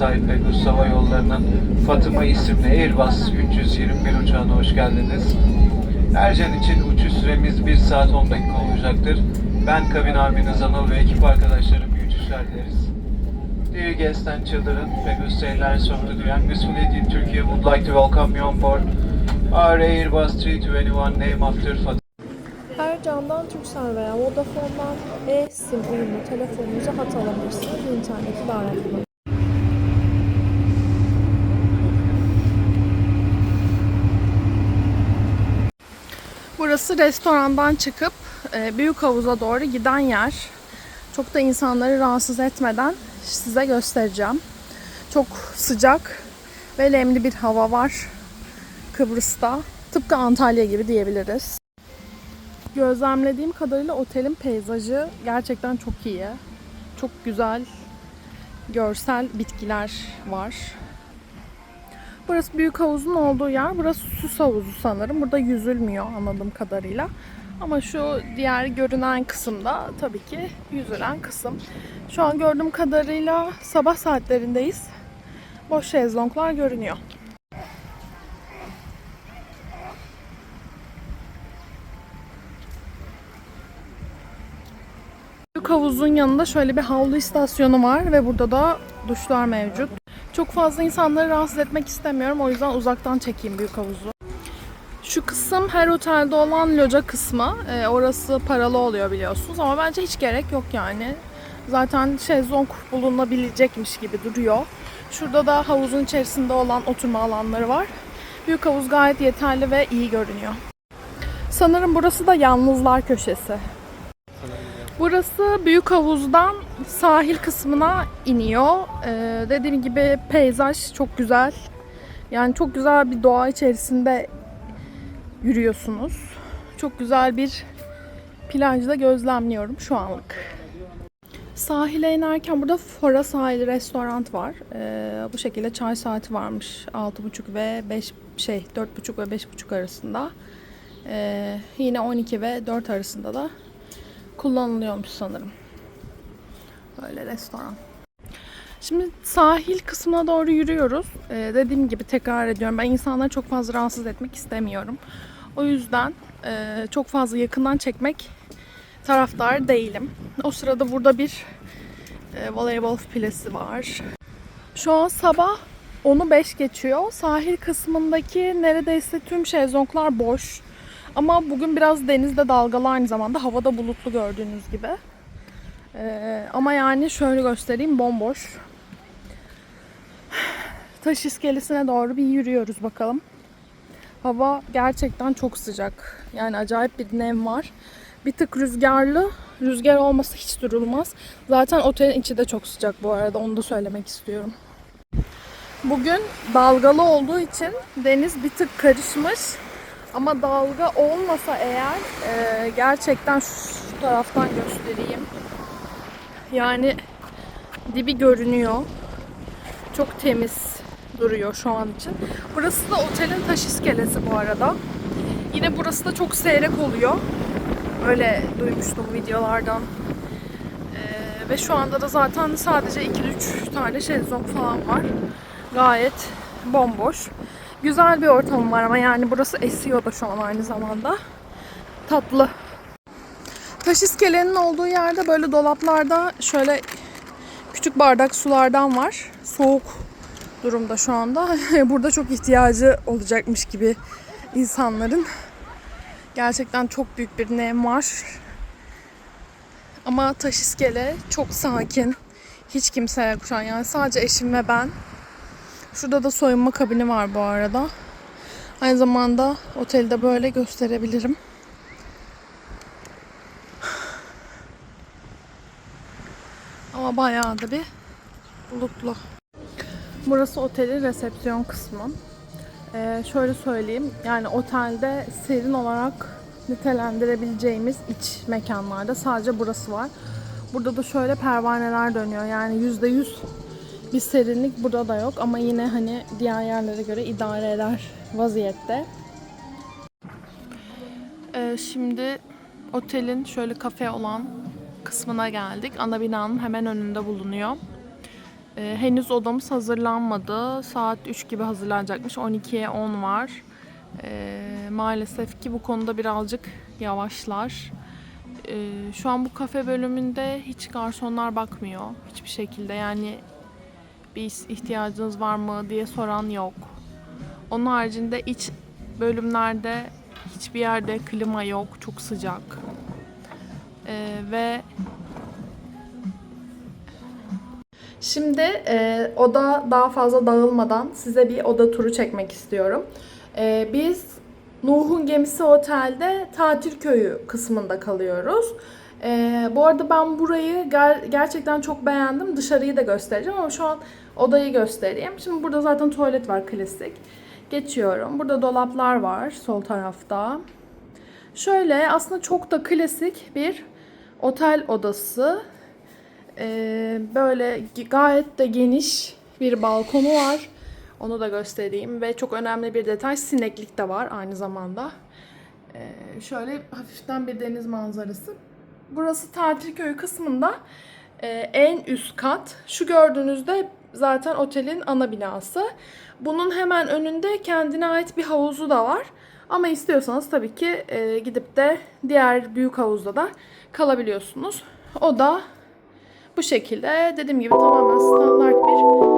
sahip Pegasus Hava Yolları'nın Fatıma isimli Airbus 321 uçağına hoş geldiniz. Ercan için uçuş süremiz 1 saat 10 dakika olacaktır. Ben kabin aminiz Anıl ve ekip arkadaşlarım iyi uçuşlar dileriz. Dear guests and children, Pegasus Airlines from the youngest fleet in Turkey would like to welcome you on board our Airbus 321 named after Fatıma. Ercan'dan Turkcell veya Vodafone'dan e-SIM uyumlu telefonunuza hat alabilirsiniz. İnterneti bağlantılı. Burası restorandan çıkıp e, büyük havuza doğru giden yer. Çok da insanları rahatsız etmeden size göstereceğim. Çok sıcak ve nemli bir hava var Kıbrıs'ta. Tıpkı Antalya gibi diyebiliriz. Gözlemlediğim kadarıyla otelin peyzajı gerçekten çok iyi. Çok güzel görsel bitkiler var. Burası büyük havuzun olduğu yer. Burası süs havuzu sanırım. Burada yüzülmüyor anladığım kadarıyla. Ama şu diğer görünen kısımda tabii ki yüzülen kısım. Şu an gördüğüm kadarıyla sabah saatlerindeyiz. Boş şezlonglar görünüyor. Büyük havuzun yanında şöyle bir havlu istasyonu var ve burada da duşlar mevcut. Çok fazla insanları rahatsız etmek istemiyorum. O yüzden uzaktan çekeyim büyük havuzu. Şu kısım her otelde olan loca kısmı. Ee, orası paralı oluyor biliyorsunuz ama bence hiç gerek yok yani. Zaten şezlong bulunabilecekmiş gibi duruyor. Şurada da havuzun içerisinde olan oturma alanları var. Büyük havuz gayet yeterli ve iyi görünüyor. Sanırım burası da yalnızlar köşesi. Burası büyük havuzdan sahil kısmına iniyor. Ee, dediğim gibi peyzaj çok güzel. Yani çok güzel bir doğa içerisinde yürüyorsunuz. Çok güzel bir plajda gözlemliyorum şu anlık. Sahile inerken burada Fora Sahili restoran var. Ee, bu şekilde çay saati varmış. 6.30 ve 5 şey 4.30 ve 5.30 arasında. Ee, yine 12 ve 4 arasında da kullanılıyormuş sanırım. Böyle restoran. Şimdi sahil kısmına doğru yürüyoruz. Ee, dediğim gibi tekrar ediyorum. Ben insanları çok fazla rahatsız etmek istemiyorum. O yüzden e, çok fazla yakından çekmek taraftar değilim. O sırada burada bir e, voleybol filesi var. Şu an sabah 10'u 5 geçiyor. Sahil kısmındaki neredeyse tüm şezlonglar boş. Ama bugün biraz denizde dalgalı aynı zamanda. Havada bulutlu gördüğünüz gibi. Ee, ama yani şöyle göstereyim bomboş. Taş iskelesine doğru bir yürüyoruz bakalım. Hava gerçekten çok sıcak. Yani acayip bir nem var. Bir tık rüzgarlı. Rüzgar olmasa hiç durulmaz. Zaten otelin içi de çok sıcak bu arada. Onu da söylemek istiyorum. Bugün dalgalı olduğu için deniz bir tık karışmış. Ama dalga olmasa eğer e, gerçekten şu taraftan göstereyim. Yani dibi görünüyor. Çok temiz duruyor şu an için. Burası da otelin taş iskelesi bu arada. Yine burası da çok seyrek oluyor. Öyle duymuştum videolardan. Ee, ve şu anda da zaten sadece 2-3 tane şezlong falan var. Gayet bomboş. Güzel bir ortam var ama yani burası esiyor da şu an aynı zamanda. Tatlı. Taş iskelenin olduğu yerde böyle dolaplarda şöyle küçük bardak sulardan var. Soğuk durumda şu anda. Burada çok ihtiyacı olacakmış gibi insanların. Gerçekten çok büyük bir nem var. Ama taş iskele çok sakin. Hiç kimse yok şu an. Yani sadece eşim ve ben. Şurada da soyunma kabini var bu arada. Aynı zamanda otelde böyle gösterebilirim. Ama bayağı da bir bulutlu. Burası otelin resepsiyon kısmı. Ee, şöyle söyleyeyim. Yani otelde serin olarak nitelendirebileceğimiz iç mekanlarda sadece burası var. Burada da şöyle pervaneler dönüyor. Yani %100 bir serinlik burada da yok ama yine hani diğer yerlere göre idare eder vaziyette. Ee, şimdi otelin şöyle kafe olan kısmına geldik. Ana binanın hemen önünde bulunuyor. Ee, henüz odamız hazırlanmadı. Saat 3 gibi hazırlanacakmış. 12'ye 10 var. Ee, maalesef ki bu konuda birazcık yavaşlar. Ee, şu an bu kafe bölümünde hiç garsonlar bakmıyor. Hiçbir şekilde yani bir ihtiyacınız var mı diye soran yok. Onun haricinde iç bölümlerde hiçbir yerde klima yok. Çok sıcak. Ee, ve Şimdi e, oda daha fazla dağılmadan size bir oda turu çekmek istiyorum. E, biz Nuh'un Gemisi Otel'de tatil köyü kısmında kalıyoruz. E, bu arada ben burayı ger- gerçekten çok beğendim. Dışarıyı da göstereceğim ama şu an odayı göstereyim. Şimdi burada zaten tuvalet var klasik. Geçiyorum. Burada dolaplar var sol tarafta. Şöyle aslında çok da klasik bir otel odası. Ee, böyle gayet de geniş bir balkonu var. Onu da göstereyim ve çok önemli bir detay sineklik de var aynı zamanda. Ee, şöyle hafiften bir deniz manzarası. Burası tatil köyü kısmında e, en üst kat. Şu gördüğünüzde zaten otelin ana binası. Bunun hemen önünde kendine ait bir havuzu da var. Ama istiyorsanız tabii ki e, gidip de diğer büyük havuzda da kalabiliyorsunuz. O da bu şekilde dediğim gibi tamamen standart bir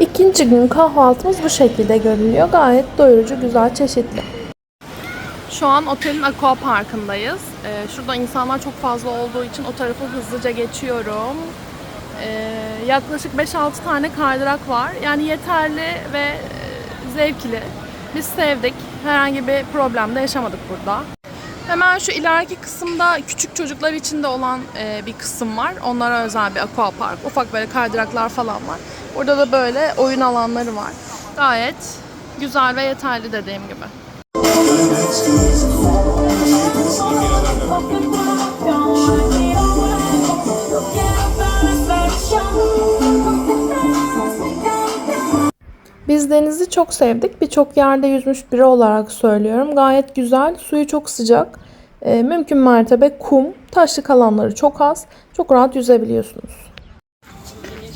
İkinci gün kahvaltımız bu şekilde görünüyor. Gayet doyurucu, güzel, çeşitli. Şu an otelin aqua parkındayız. Ee, şurada insanlar çok fazla olduğu için o tarafı hızlıca geçiyorum. Ee, yaklaşık 5-6 tane kaydırak var. Yani yeterli ve e, zevkli. Biz sevdik. Herhangi bir problem de yaşamadık burada. Hemen şu ileriki kısımda küçük çocuklar için de olan e, bir kısım var. Onlara özel bir aqua park. Ufak böyle kaydıraklar falan var. Burada da böyle oyun alanları var. Gayet güzel ve yeterli dediğim gibi. Biz denizi çok sevdik. Birçok yerde yüzmüş biri olarak söylüyorum. Gayet güzel. Suyu çok sıcak. Ee, mümkün mertebe kum. Taşlık alanları çok az. Çok rahat yüzebiliyorsunuz.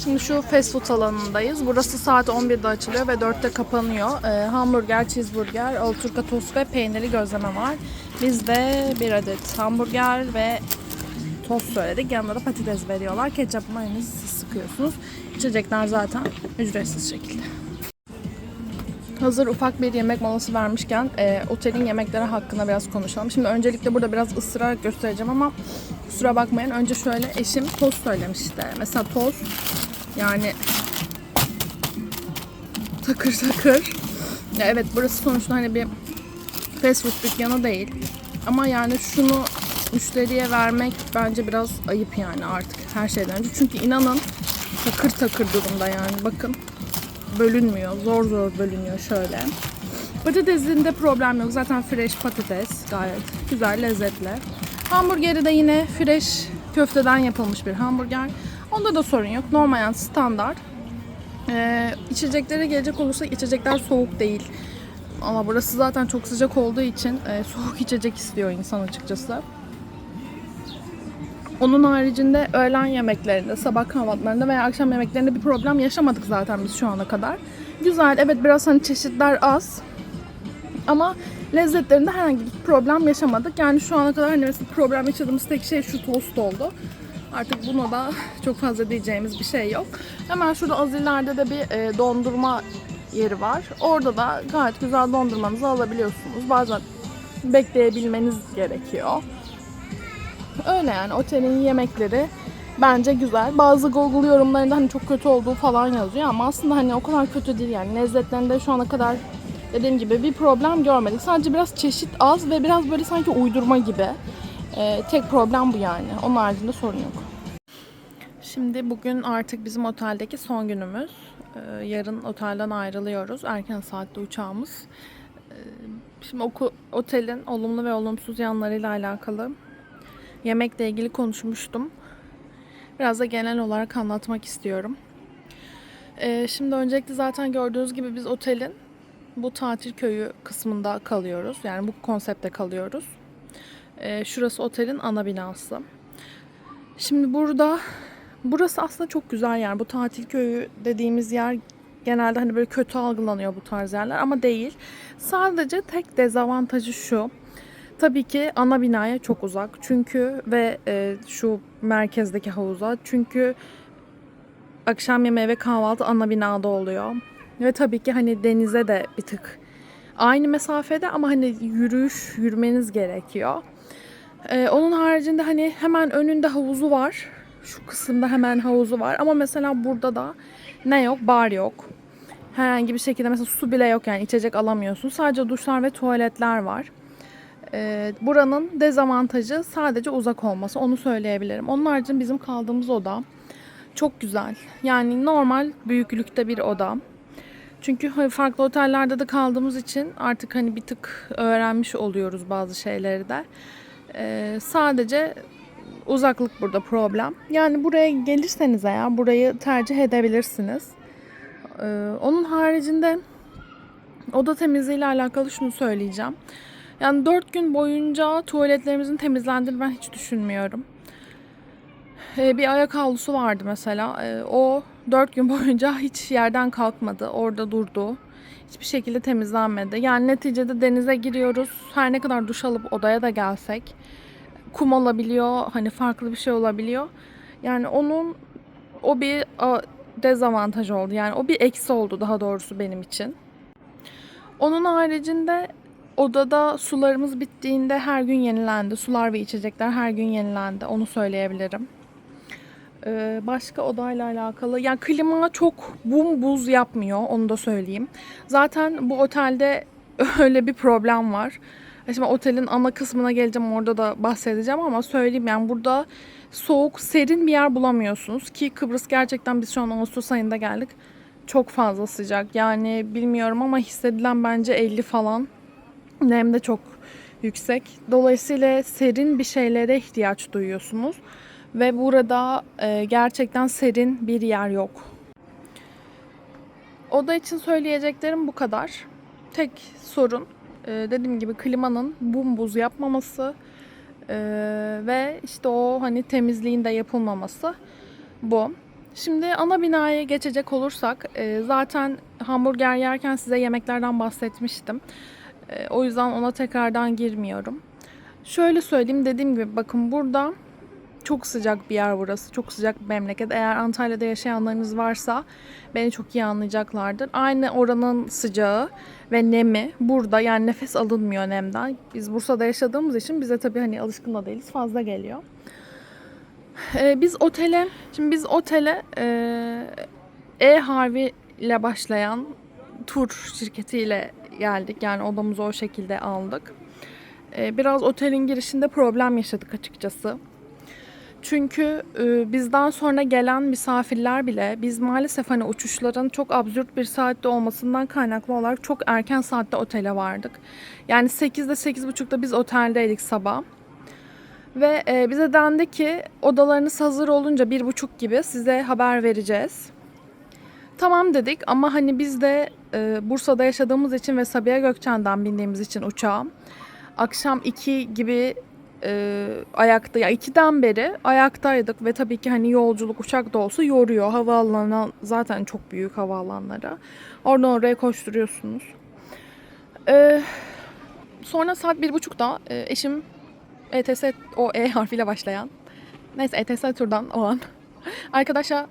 Şimdi şu fast food alanındayız. Burası saat 11'de açılıyor ve 4'te kapanıyor. Ee, hamburger, cheeseburger, alaturka tost ve peynirli gözleme var. Biz de bir adet hamburger ve tost söyledik. Yanında da patates veriyorlar. Ketçap, mayonez sıkıyorsunuz. İçecekler zaten ücretsiz şekilde. Hazır ufak bir yemek molası vermişken e, otelin yemekleri hakkında biraz konuşalım. Şimdi öncelikle burada biraz ısırarak göstereceğim ama kusura bakmayın. Önce şöyle eşim tost söylemişti. Mesela tost yani takır takır. Ya evet burası sonuçta hani bir fast food dükkanı değil. Ama yani şunu müşteriye vermek bence biraz ayıp yani artık her şeyden önce. Çünkü inanın takır takır durumda yani bakın bölünmüyor. Zor zor bölünüyor şöyle. Patatesinde problem yok. Zaten fresh patates. Gayet güzel, lezzetli. Hamburgeri de yine fresh köfteden yapılmış bir hamburger. Onda da sorun yok. Normal yani standart. Ee, içeceklere gelecek olursa içecekler soğuk değil. Ama burası zaten çok sıcak olduğu için e, soğuk içecek istiyor insan açıkçası. Onun haricinde öğlen yemeklerinde, sabah kahvaltılarında veya akşam yemeklerinde bir problem yaşamadık zaten biz şu ana kadar. Güzel, evet biraz hani çeşitler az. Ama lezzetlerinde herhangi bir problem yaşamadık. Yani şu ana kadar hani mesela problem yaşadığımız tek şey şu tost oldu. Artık buna da çok fazla diyeceğimiz bir şey yok. Hemen şurada az ileride de bir e, dondurma yeri var. Orada da gayet güzel dondurmanızı alabiliyorsunuz. Bazen bekleyebilmeniz gerekiyor. Öyle yani otelin yemekleri bence güzel. Bazı Google yorumlarında hani çok kötü olduğu falan yazıyor ama aslında hani o kadar kötü değil yani. Lezzetlerinde şu ana kadar dediğim gibi bir problem görmedik. Sadece biraz çeşit az ve biraz böyle sanki uydurma gibi. Ee, tek problem bu yani. Onun haricinde sorun yok. Şimdi bugün artık bizim oteldeki son günümüz. Ee, yarın otelden ayrılıyoruz. Erken saatte uçağımız. Ee, şimdi oku, otelin olumlu ve olumsuz yanlarıyla alakalı yemekle ilgili konuşmuştum. Biraz da genel olarak anlatmak istiyorum. Ee, şimdi öncelikle zaten gördüğünüz gibi biz otelin bu tatil köyü kısmında kalıyoruz. Yani bu konsepte kalıyoruz. Ee, şurası otelin ana binası. Şimdi burada burası aslında çok güzel yer. Bu tatil köyü dediğimiz yer genelde hani böyle kötü algılanıyor bu tarz yerler ama değil. Sadece tek dezavantajı şu. Tabii ki ana binaya çok uzak. Çünkü ve e, şu merkezdeki havuza. Çünkü akşam yemeği ve kahvaltı ana binada oluyor. Ve tabii ki hani denize de bir tık aynı mesafede ama hani yürüyüş yürümeniz gerekiyor. Ee, onun haricinde hani hemen önünde havuzu var. Şu kısımda hemen havuzu var. Ama mesela burada da ne yok? Bar yok. Herhangi bir şekilde mesela su bile yok yani içecek alamıyorsun. Sadece duşlar ve tuvaletler var. Ee, buranın dezavantajı sadece uzak olması. Onu söyleyebilirim. Onun haricinde bizim kaldığımız oda çok güzel. Yani normal büyüklükte bir oda. Çünkü hani farklı otellerde de kaldığımız için artık hani bir tık öğrenmiş oluyoruz bazı şeyleri de. Ee, sadece uzaklık burada problem. Yani buraya gelirseniz eğer burayı tercih edebilirsiniz. Ee, onun haricinde oda temizliği ile alakalı şunu söyleyeceğim. Yani 4 gün boyunca tuvaletlerimizin temizlendiğini ben hiç düşünmüyorum. Ee, bir ayak havlusu vardı mesela. Ee, o 4 gün boyunca hiç yerden kalkmadı. Orada durdu. Hiçbir şekilde temizlenmedi. Yani neticede denize giriyoruz. Her ne kadar duş alıp odaya da gelsek kum olabiliyor. Hani farklı bir şey olabiliyor. Yani onun o bir dezavantaj oldu. Yani o bir eksi oldu daha doğrusu benim için. Onun haricinde odada sularımız bittiğinde her gün yenilendi. Sular ve içecekler her gün yenilendi. Onu söyleyebilirim. Ee, başka odayla alakalı. Yani klima çok bum buz yapmıyor. Onu da söyleyeyim. Zaten bu otelde öyle bir problem var. E Şimdi otelin ana kısmına geleceğim. Orada da bahsedeceğim ama söyleyeyim yani burada soğuk, serin bir yer bulamıyorsunuz. Ki Kıbrıs gerçekten biz şu an Ağustos ayında geldik. Çok fazla sıcak. Yani bilmiyorum ama hissedilen bence 50 falan. Nem de çok yüksek. Dolayısıyla serin bir şeylere ihtiyaç duyuyorsunuz. Ve burada e, gerçekten serin bir yer yok. Oda için söyleyeceklerim bu kadar. Tek sorun e, dediğim gibi klimanın bumbuz yapmaması e, ve işte o hani temizliğin de yapılmaması bu. Şimdi ana binaya geçecek olursak e, zaten hamburger yerken size yemeklerden bahsetmiştim. E, o yüzden ona tekrardan girmiyorum. Şöyle söyleyeyim dediğim gibi bakın burada çok sıcak bir yer burası. Çok sıcak bir memleket. Eğer Antalya'da yaşayanlarınız varsa beni çok iyi anlayacaklardır. Aynı oranın sıcağı ve nemi burada yani nefes alınmıyor nemden. Biz Bursa'da yaşadığımız için bize tabii hani alışkın da değiliz fazla geliyor. Ee, biz otele, şimdi biz otele e, E harfi ile başlayan tur şirketiyle geldik. Yani odamızı o şekilde aldık. Ee, biraz otelin girişinde problem yaşadık açıkçası. Çünkü e, bizden sonra gelen misafirler bile biz maalesef hani uçuşların çok absürt bir saatte olmasından kaynaklı olarak çok erken saatte otele vardık. Yani 8'de 8.30'da biz oteldeydik sabah. Ve e, bize dendi ki odalarınız hazır olunca bir buçuk gibi size haber vereceğiz. Tamam dedik ama hani biz de e, Bursa'da yaşadığımız için ve Sabiha Gökçen'den bindiğimiz için uçağa akşam 2 gibi e, ayakta ya ikiden beri ayaktaydık ve tabii ki hani yolculuk uçak da olsa yoruyor. Havaalanı zaten çok büyük havaalanları. Oradan oraya koşturuyorsunuz. E, sonra saat bir buçukta e, eşim ETS o E harfiyle başlayan neyse ETS turdan o an arkadaşa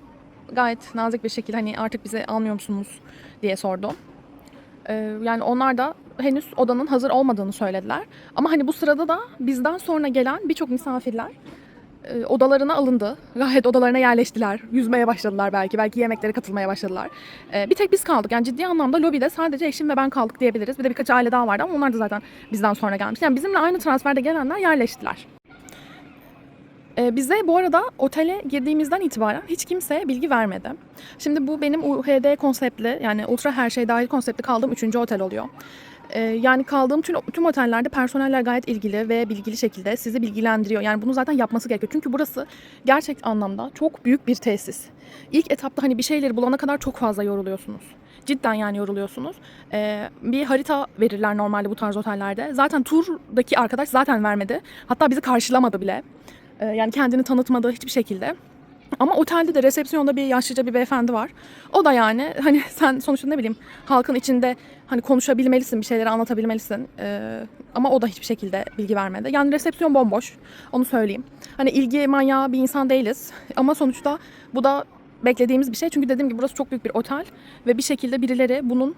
gayet nazik bir şekilde hani artık bizi almıyor musunuz diye sordu. E, yani onlar da henüz odanın hazır olmadığını söylediler. Ama hani bu sırada da bizden sonra gelen birçok misafirler e, odalarına alındı. Gayet odalarına yerleştiler. Yüzmeye başladılar belki. Belki yemeklere katılmaya başladılar. E, bir tek biz kaldık. Yani ciddi anlamda lobide sadece eşim ve ben kaldık diyebiliriz. Bir de birkaç aile daha vardı ama onlar da zaten bizden sonra gelmiş. Yani bizimle aynı transferde gelenler yerleştiler. Ee, bize bu arada otele girdiğimizden itibaren hiç kimse bilgi vermedi. Şimdi bu benim UHD konseptli yani ultra her şey dahil konseptli kaldığım üçüncü otel oluyor. Ee, yani kaldığım tüm, tüm otellerde personeller gayet ilgili ve bilgili şekilde sizi bilgilendiriyor. Yani bunu zaten yapması gerekiyor. Çünkü burası gerçek anlamda çok büyük bir tesis. İlk etapta hani bir şeyleri bulana kadar çok fazla yoruluyorsunuz. Cidden yani yoruluyorsunuz. Ee, bir harita verirler normalde bu tarz otellerde. Zaten turdaki arkadaş zaten vermedi. Hatta bizi karşılamadı bile. Ee, yani kendini tanıtmadı hiçbir şekilde. Ama otelde de resepsiyonda bir yaşlıca bir beyefendi var. O da yani hani sen sonuçta ne bileyim halkın içinde hani konuşabilmelisin, bir şeyleri anlatabilmelisin. Ee, ama o da hiçbir şekilde bilgi vermedi. Yani resepsiyon bomboş. Onu söyleyeyim. Hani ilgi manyağı bir insan değiliz. Ama sonuçta bu da beklediğimiz bir şey. Çünkü dediğim gibi burası çok büyük bir otel ve bir şekilde birileri bunun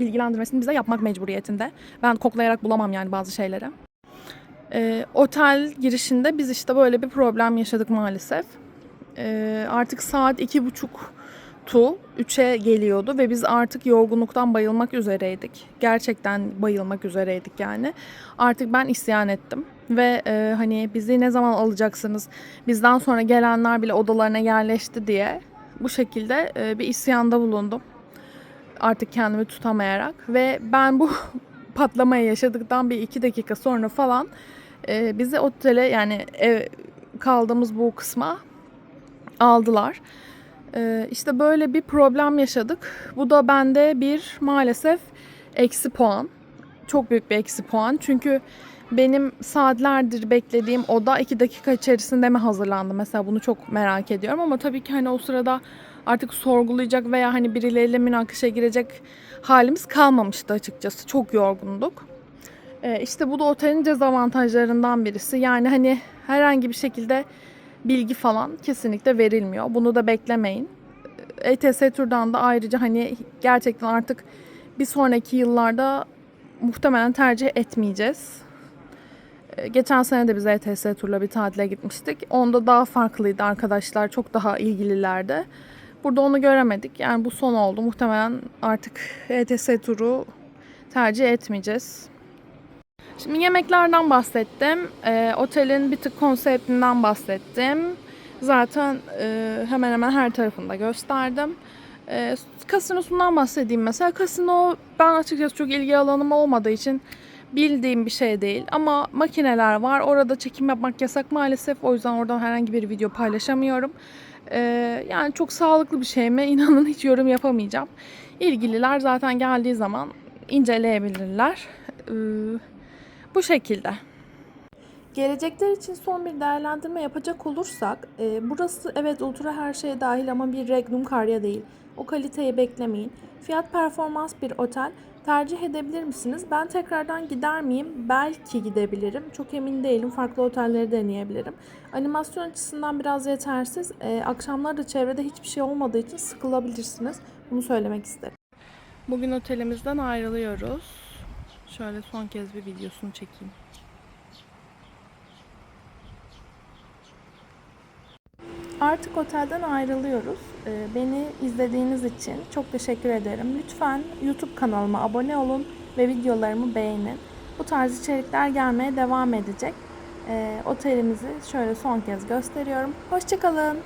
bilgilendirmesini bize yapmak mecburiyetinde. Ben koklayarak bulamam yani bazı şeyleri. Ee, otel girişinde biz işte böyle bir problem yaşadık maalesef. Ee, artık saat iki buçuk tu 3'e geliyordu ve biz artık yorgunluktan bayılmak üzereydik. Gerçekten bayılmak üzereydik yani. Artık ben isyan ettim ve e, hani bizi ne zaman alacaksınız? Bizden sonra gelenler bile odalarına yerleşti diye bu şekilde e, bir isyanda bulundum. Artık kendimi tutamayarak ve ben bu patlamayı yaşadıktan bir iki dakika sonra falan e, bizi otele yani ev, kaldığımız bu kısma aldılar. Ee, işte böyle bir problem yaşadık. Bu da bende bir maalesef eksi puan. Çok büyük bir eksi puan. Çünkü benim saatlerdir beklediğim oda iki dakika içerisinde mi hazırlandı? Mesela bunu çok merak ediyorum ama tabii ki hani o sırada artık sorgulayacak veya hani birileriyle münakaşaya girecek halimiz kalmamıştı açıkçası. Çok yorgunduk. Ee, işte bu da otelin dezavantajlarından birisi. Yani hani herhangi bir şekilde bilgi falan kesinlikle verilmiyor. Bunu da beklemeyin. ETS turdan da ayrıca hani gerçekten artık bir sonraki yıllarda muhtemelen tercih etmeyeceğiz. Ee, Geçen sene de biz ETS turla bir tatile gitmiştik. Onda daha farklıydı arkadaşlar. Çok daha ilgililerdi. Burada onu göremedik. Yani bu son oldu. Muhtemelen artık ETS turu tercih etmeyeceğiz. Şimdi yemeklerden bahsettim. Ee, otelin bir tık konseptinden bahsettim. Zaten e, hemen hemen her tarafında gösterdim. E, kasinosundan bahsedeyim mesela. Kasino ben açıkçası çok ilgi alanım olmadığı için bildiğim bir şey değil. Ama makineler var. Orada çekim yapmak yasak maalesef. O yüzden oradan herhangi bir video paylaşamıyorum. E, yani çok sağlıklı bir şey mi? İnanın hiç yorum yapamayacağım. İlgililer zaten geldiği zaman inceleyebilirler. E, bu şekilde. Gelecekler için son bir değerlendirme yapacak olursak, e, burası evet ultra her şeye dahil ama bir Regnum Karya değil. O kaliteyi beklemeyin. Fiyat performans bir otel. Tercih edebilir misiniz? Ben tekrardan gider miyim? Belki gidebilirim. Çok emin değilim. Farklı otelleri deneyebilirim. Animasyon açısından biraz yetersiz. E, akşamları da çevrede hiçbir şey olmadığı için sıkılabilirsiniz. Bunu söylemek isterim. Bugün otelimizden ayrılıyoruz. Şöyle son kez bir videosunu çekeyim. Artık otelden ayrılıyoruz. Ee, Beni izlediğiniz için çok teşekkür ederim. Lütfen YouTube kanalıma abone olun ve videolarımı beğenin. Bu tarz içerikler gelmeye devam edecek. Ee, Otelimizi şöyle son kez gösteriyorum. Hoşçakalın.